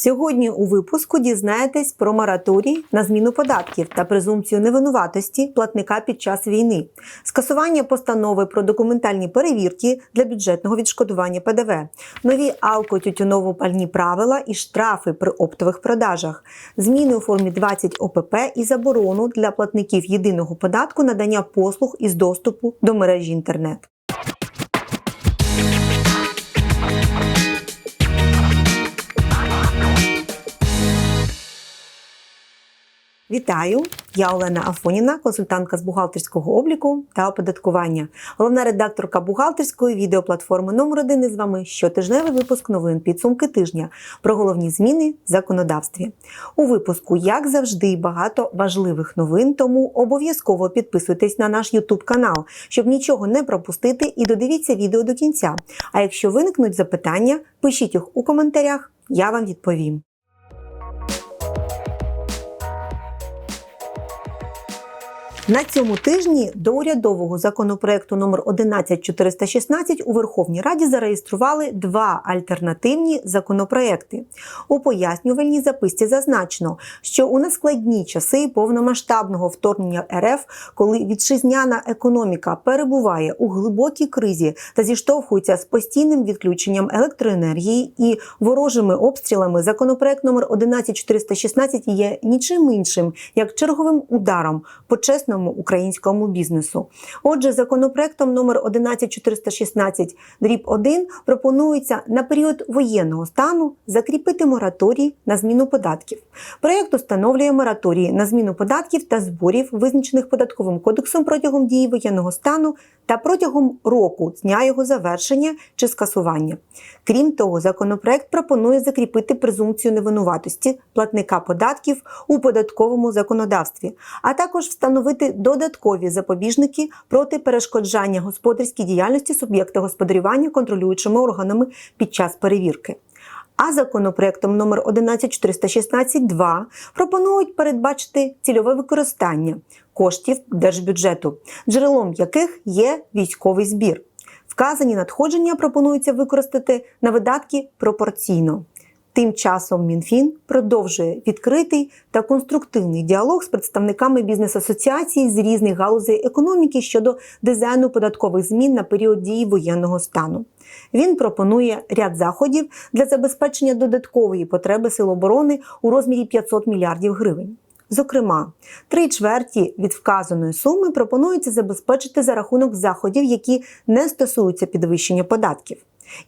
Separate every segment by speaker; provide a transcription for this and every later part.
Speaker 1: Сьогодні у випуску дізнаєтесь про мораторій на зміну податків та презумпцію невинуватості платника під час війни, скасування постанови про документальні перевірки для бюджетного відшкодування ПДВ, нові алкотютюново-пальні правила і штрафи при оптових продажах, зміни у формі 20 ОПП і заборону для платників єдиного податку надання послуг із доступу до мережі інтернет. Вітаю! Я Олена Афоніна, консультантка з бухгалтерського обліку та оподаткування, головна редакторка бухгалтерської відеоплатформи номер 1 і з вами щотижневий випуск новин підсумки тижня про головні зміни в законодавстві. У випуску, як завжди, багато важливих новин, тому обов'язково підписуйтесь на наш YouTube канал, щоб нічого не пропустити, і додивіться відео до кінця. А якщо виникнуть запитання, пишіть їх у коментарях, я вам відповім. На цьому тижні до урядового законопроекту номер 11416 у Верховній Раді зареєстрували два альтернативні законопроекти. У пояснювальній записці зазначено, що у нескладні часи повномасштабного вторгнення РФ, коли вітчизняна економіка перебуває у глибокій кризі та зіштовхується з постійним відключенням електроенергії і ворожими обстрілами, законопроект номер 11416 є нічим іншим як черговим ударом по чесному українському бізнесу. Отже, законопроектом номер 11416 дріб 1 пропонується на період воєнного стану закріпити мораторій на зміну податків. Проєкт установлює мораторії на зміну податків та зборів, визначених податковим кодексом протягом дії воєнного стану та протягом року дня його завершення чи скасування. Крім того, законопроект пропонує закріпити презумпцію невинуватості платника податків у податковому законодавстві, а також встановити додаткові запобіжники проти перешкоджання господарській діяльності суб'єкта господарювання контролюючими органами під час перевірки. А законопроектом номер 11416-2 пропонують передбачити цільове використання коштів держбюджету, джерелом яких є військовий збір. Вказані надходження пропонується використати на видатки пропорційно. Тим часом МінФін продовжує відкритий та конструктивний діалог з представниками бізнес-асоціацій з різних галузей економіки щодо дизайну податкових змін на період дії воєнного стану. Він пропонує ряд заходів для забезпечення додаткової потреби сил оборони у розмірі 500 мільярдів гривень. Зокрема, три чверті від вказаної суми пропонується забезпечити за рахунок заходів, які не стосуються підвищення податків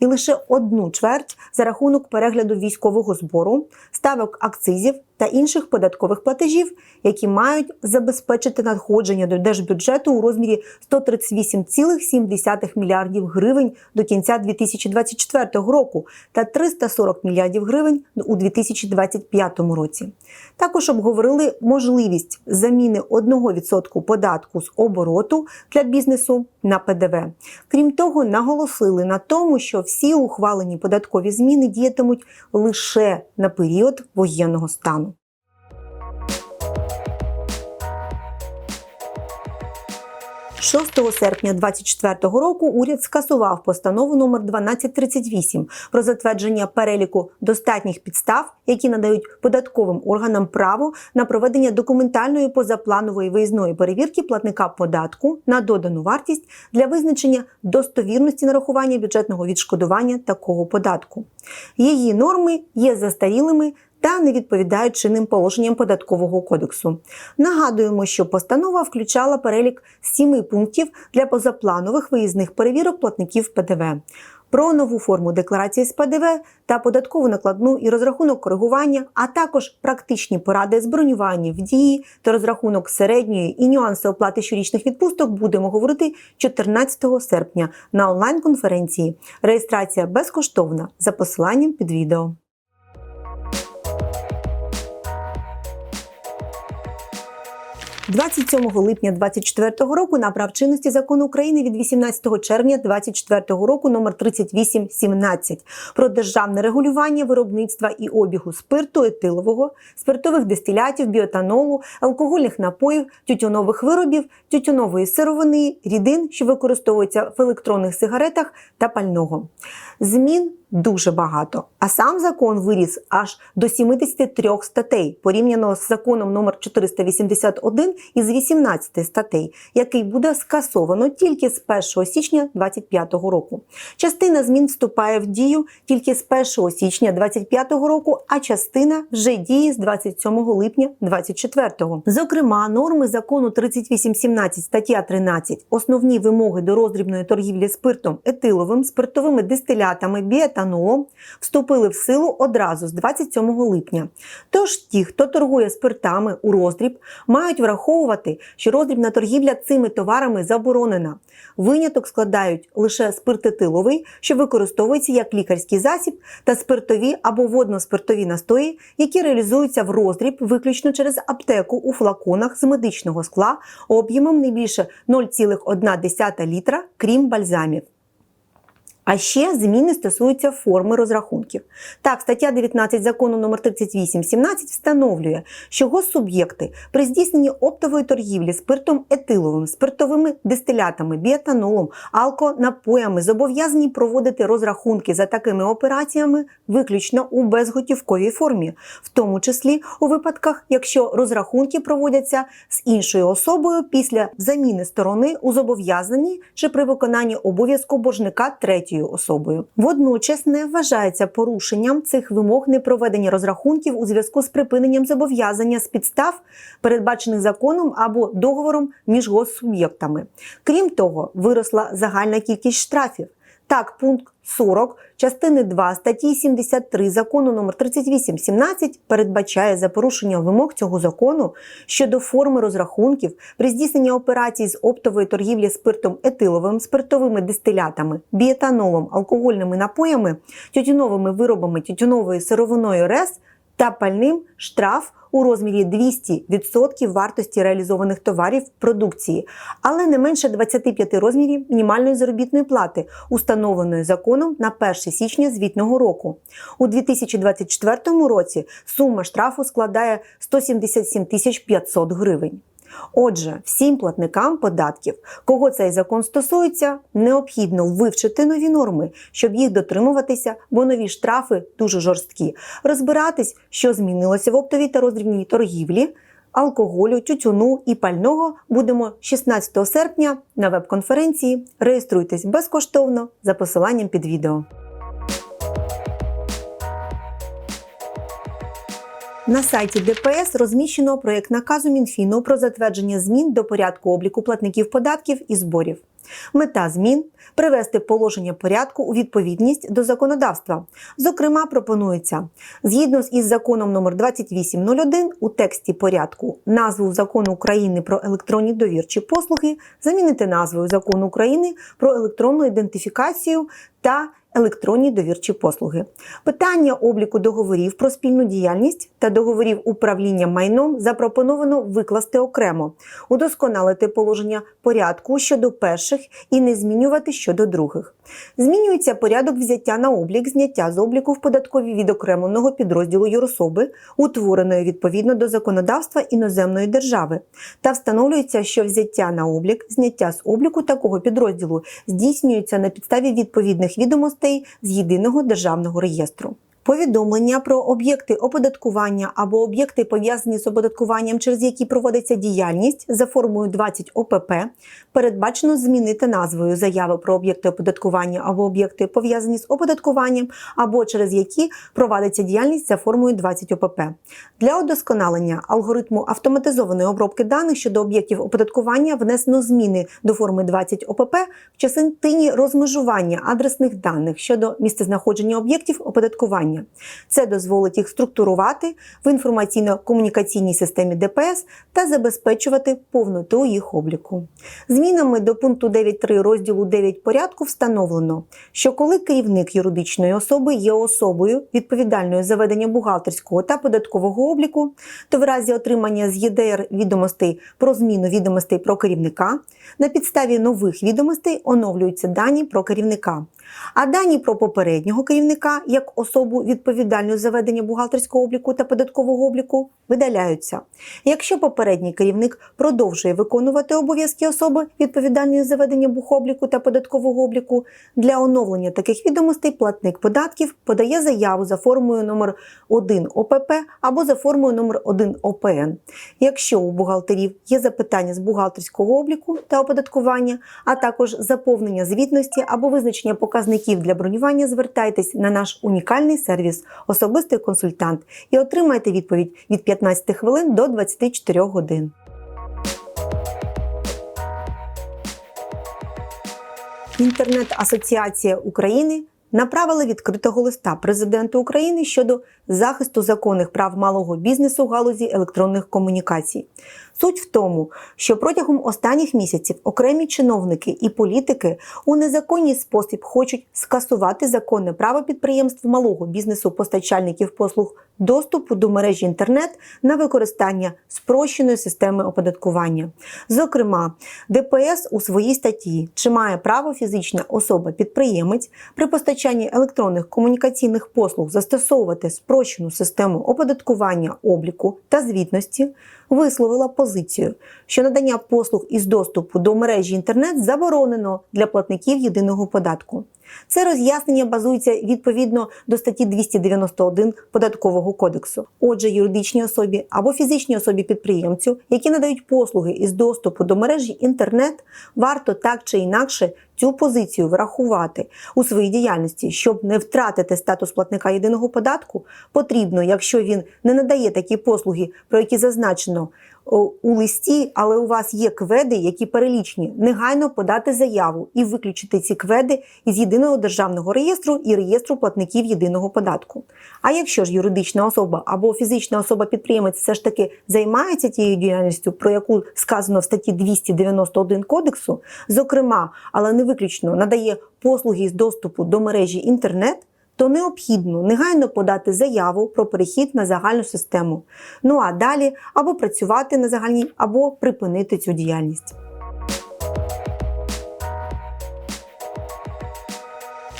Speaker 1: і лише одну чверть за рахунок перегляду військового збору, ставок акцизів та інших податкових платежів, які мають забезпечити надходження до держбюджету у розмірі 138,7 мільярдів гривень до кінця 2024 року та 340 мільярдів гривень у 2025 році. Також обговорили можливість заміни 1% податку з обороту для бізнесу на ПДВ. Крім того, наголосили на тому, що всі ухвалені податкові зміни діятимуть лише на період воєнного стану. – 6 серпня 2024 року уряд скасував постанову номер 1238 про затвердження переліку достатніх підстав, які надають податковим органам право на проведення документальної позапланової виїзної перевірки платника податку на додану вартість для визначення достовірності нарахування бюджетного відшкодування такого податку. Її норми є застарілими та не відповідають чинним положенням податкового кодексу. Нагадуємо, що постанова включала перелік сіми пунктів для позапланових виїзних перевірок платників ПДВ. Про нову форму декларації з ПДВ та податкову накладну і розрахунок коригування, а також практичні поради з бронювання в дії та розрахунок середньої і нюанси оплати щорічних відпусток будемо говорити 14 серпня на онлайн-конференції. Реєстрація безкоштовна за посиланням під відео. – 27 липня 2024 року набрав чинності закон України від 18 червня 2024 року номер 3817 про державне регулювання виробництва і обігу спирту, етилового, спиртових дистилятів, біотанолу, алкогольних напоїв, тютюнових виробів, тютюнової сировини, рідин, що використовуються в електронних сигаретах та пального. Змін дуже багато. А сам закон виріс аж до 73 статей, порівняно з законом номер 481 із 18 статей, який буде скасовано тільки з 1 січня 2025 року. Частина змін вступає в дію тільки з 1 січня 2025 року, а частина вже діє з 27 липня 2024. Зокрема, норми закону 3817 стаття 13 основні вимоги до роздрібної торгівлі спиртом етиловим, спиртовими дистилятами, біетанолом вступили в силу одразу з 27 липня. Тож ті, хто торгує спиртами у роздріб, мають враховувати, що роздрібна торгівля цими товарами заборонена. Виняток складають лише спирт етиловий, що використовується як лікарський засіб, та спиртові або водно-спиртові настої, які реалізуються в роздріб виключно через аптеку у флаконах з медичного скла об'ємом не більше 0,1 літра, крім бальзамів. А ще зміни стосуються форми розрахунків. Так, стаття 19 закону номер 3817 встановлює, що госсуб'єкти при здійсненні оптової торгівлі спиртом етиловим, спиртовими дистилятами, біетанолом, алконапоями зобов'язані проводити розрахунки за такими операціями виключно у безготівковій формі, в тому числі у випадках, якщо розрахунки проводяться з іншою особою після заміни сторони у зобов'язанні чи при виконанні обов'язку боржника третьої особою. Водночас не вважається порушенням цих вимог непроведення розрахунків у зв'язку з припиненням зобов'язання з підстав, передбачених законом або договором між госсуб'єктами. Крім того, виросла загальна кількість штрафів. Так, пункт 40 частини 2 статті 73 закону номер 3817 передбачає за порушення вимог цього закону щодо форми розрахунків при здійсненні операцій з оптової торгівлі спиртом етиловим, спиртовими дистилятами, біетанолом, алкогольними напоями, тютюновими виробами тютюнової сировиною РЕС та пальним штраф у розмірі 200% вартості реалізованих товарів продукції, але не менше 25 розмірів мінімальної заробітної плати, установленої законом на 1 січня звітного року. У 2024 році сума штрафу складає 177 тисяч 500 гривень. Отже, всім платникам податків, кого цей закон стосується, необхідно вивчити нові норми, щоб їх дотримуватися, бо нові штрафи дуже жорсткі. Розбиратись, що змінилося в оптовій та роздрібній торгівлі, алкоголю, тютюну і пального будемо 16 серпня на веб-конференції. Реєструйтесь безкоштовно за посиланням під відео. На сайті ДПС розміщено проєкт наказу Мінфіну про затвердження змін до порядку обліку платників податків і зборів. Мета змін привести положення порядку у відповідність до законодавства. Зокрема, пропонується згідно із законом номер 2801 у тексті порядку назву закону України про електронні довірчі послуги замінити назвою закону України про електронну ідентифікацію та електронні довірчі послуги. Питання обліку договорів про спільну діяльність та договорів управління майном запропоновано викласти окремо, удосконалити положення порядку щодо перших і не змінювати щодо других. Змінюється порядок взяття на облік, зняття з обліку в податкові відокремленого підрозділу юрособи, утвореної відповідно до законодавства іноземної держави, та встановлюється, що взяття на облік, зняття з обліку такого підрозділу здійснюється на підставі відповідних відомостей з єдиного державного реєстру. Повідомлення про об'єкти оподаткування або об'єкти пов'язані з оподаткуванням, через які проводиться діяльність за формою 20 ОПП, передбачено змінити назвою заяви про об'єкти оподаткування або об'єкти пов'язані з оподаткуванням, або через які проводиться діяльність за формою 20 ОПП. Для удосконалення алгоритму автоматизованої обробки даних щодо об'єктів оподаткування внесено зміни до форми 20 ОПП в частині розмежування адресних даних щодо місцезнаходження об'єктів оподаткування. Це дозволить їх структурувати в інформаційно-комунікаційній системі ДПС та забезпечувати повноту їх обліку. Змінами до пункту 9.3 розділу 9 порядку встановлено, що коли керівник юридичної особи є особою відповідальною за ведення бухгалтерського та податкового обліку, то в разі отримання з ЄДР відомостей про зміну відомостей про керівника на підставі нових відомостей оновлюються дані про керівника. А дані про попереднього керівника як особу відповідальну за ведення бухгалтерського обліку та податкового обліку видаляються. Якщо попередній керівник продовжує виконувати обов'язки особи відповідальної за ведення бухобліку та податкового обліку, для оновлення таких відомостей платник податків подає заяву за формою номер 1 ОПП або за формою номер 1 ОПН. Якщо у бухгалтерів є запитання з бухгалтерського обліку та оподаткування, а також заповнення звітності або визначення показників для бронювання, звертайтесь на наш унікальний сервіс Особистий консультант і отримайте відповідь від 15 хвилин до 24 годин. Інтернет-асоціація України направила відкритого листа президенту України щодо захисту законних прав малого бізнесу в галузі електронних комунікацій. Суть в тому, що протягом останніх місяців окремі чиновники і політики у незаконний спосіб хочуть скасувати законне право підприємств малого бізнесу постачальників послуг доступу до мережі інтернет на використання спрощеної системи оподаткування. Зокрема, ДПС у своїй статті чи має право фізична особа-підприємець при постачанні електронних комунікаційних послуг застосовувати спрощену систему оподаткування обліку та звітності, висловила позицію, що надання послуг із доступу до мережі інтернет заборонено для платників єдиного податку. Це роз'яснення базується відповідно до статті 291 податкового кодексу. Отже, юридичній особі або фізичній особі підприємцю, які надають послуги із доступу до мережі інтернет, варто так чи інакше цю позицію врахувати у своїй діяльності, щоб не втратити статус платника єдиного податку, потрібно, якщо він не надає такі послуги, про які зазначено у листі, але у вас є кведи, які перелічні, негайно подати заяву і виключити ці кведи із єдиного державного реєстру і реєстру платників єдиного податку. А якщо ж юридична особа або фізична особа-підприємець все ж таки займається тією діяльністю, про яку сказано в статті 291 кодексу, зокрема, але не виключно надає послуги з доступу до мережі інтернет то необхідно негайно подати заяву про перехід на загальну систему. Ну а далі або працювати на загальній, або припинити цю діяльність.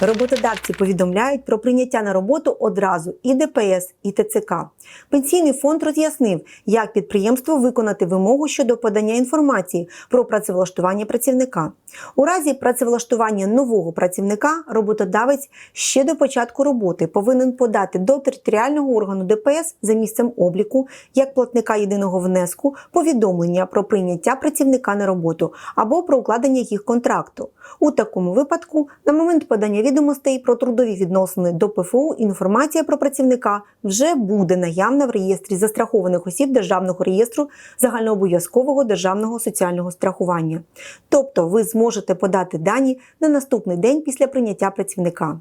Speaker 1: Роботодавці повідомляють про прийняття на роботу одразу і ДПС, і ТЦК. Пенсійний фонд роз'яснив, як підприємство виконати вимогу щодо подання інформації про працевлаштування працівника. У разі працевлаштування нового працівника роботодавець ще до початку роботи повинен подати до територіального органу ДПС за місцем обліку як платника єдиного внеску повідомлення про прийняття працівника на роботу або про укладення їх контракту. У такому випадку, на момент подання відомостей про трудові відносини до ПФУ інформація про працівника вже буде наявна в реєстрі застрахованих осіб Державного реєстру загальнообов'язкового державного соціального страхування. Тобто ви зможете подати дані на наступний день після прийняття працівника.